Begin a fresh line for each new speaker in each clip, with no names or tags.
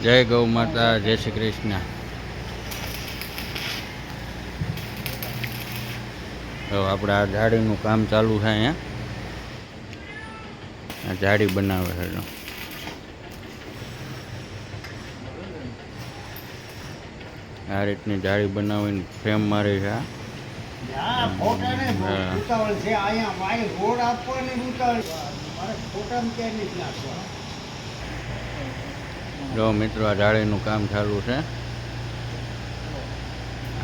જય ગૌ માતા જય શ્રી કૃષ્ણ. તો આપણે આ જાળીનું કામ ચાલુ છે અહીંયા. આ જાળી બનાવે છે આ રીતની જાળી બનાવીને ફ્રેમ મારી છે.
ફોટા
જો મિત્રો, આ જાળીનું કામ ચાલુ છે.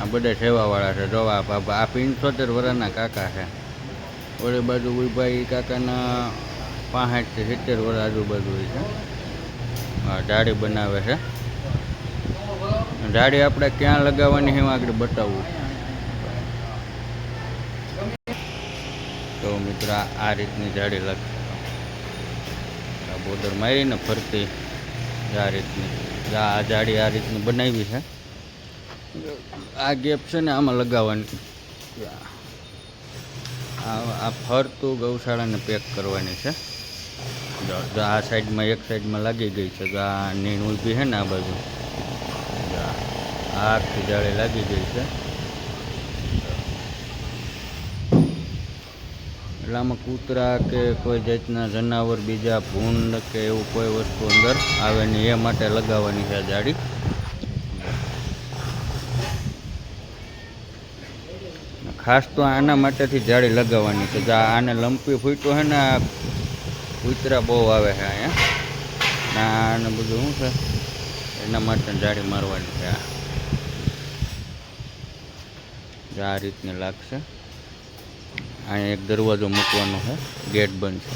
આ બધા સેવાવાળા છે. જો આ પંચોતેર વર્ષના કાકા છે. ઓલી બાજુ ઊભા એ કાકાના પાંસઠથી સિત્તેર વર્ષ આજુબાજુ છે. જાળી બનાવે છે. જાળી આપણે ક્યાં લગાવવાની એમાં આગળ બતાવવું તો મિત્રો, આ- રીતની જાળી લગ બોદર મારીને ફરતી આ રીતની. આ જાળી આ રીતની બનાવી છે. આ ગેપ છે ને આમાં લગાવવાની. આ ફરતું ગૌશાળાને પેક કરવાની છે. જો આ સાઈડમાં, એક સાઈડમાં લાગી ગઈ છે. તો આ નીણ ઊભી છે ને આ બાજુ. આખી જાળી લાગી ગઈ છે. એટલે આમાં કૂતરા કે કોઈ જાતના જનાવર, બીજા ભૂંડ કે એવું કોઈ વસ્તુ અંદર આવે નહીં એ માટે લગાવવાની છે જાળી ખાસ તો આના માટેથી જાળી લગાવવાની છે. આને લંપી ફૂટ્યો છે ને કૂતરા બહુ આવે છે અહીંયા. આને બધું શું છે? એના માટે જાળી મારવાની છે આ રીતની લાગશે. અહીંયા એક દરવાજો મૂકવાનો છે. ગેટ બંધ છે.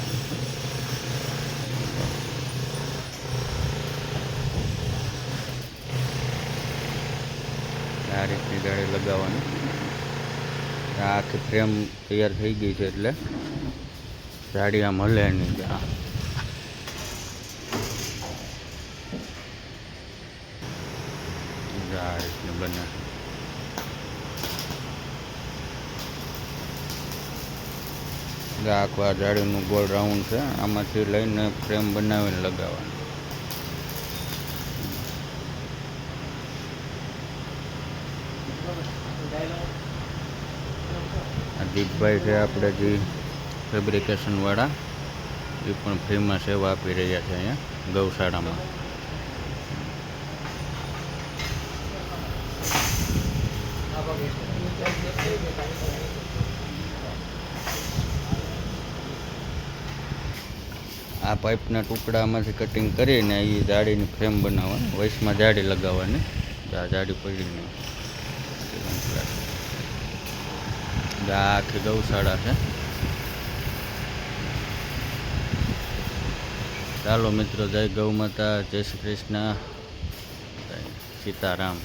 આ રીતની જાળી લગાવવાની. આ આખી ફ્રેમ તૈયાર થઈ ગઈ છે એટલે જાળી આમ હલે નહીં આ રીતની બને આખું જાળીનું ગોળ રાઉન્ડ છે. આમાંથી લઈને ફ્રેમ બનાવીને લગાવવાનું. આ દીપભાઈ છે આપણે જે ફેબ્રિકેશનવાળા એ પણ ફ્રીમાં સેવા આપી રહ્યા છે અહીંયા, ગૌશાળામાં. આ પાઇપના ટુકડામાંથી કટિંગ કરીને એ જાળીની ફ્રેમ બનાવવાની વૈશમાં જાળી લગાવવાની. આ જાળી પડીને આ આખી ગૌશાળા છે. ચાલો મિત્રો, જય ગૌ માતા, જય શ્રી કૃષ્ણ. સીતારામ.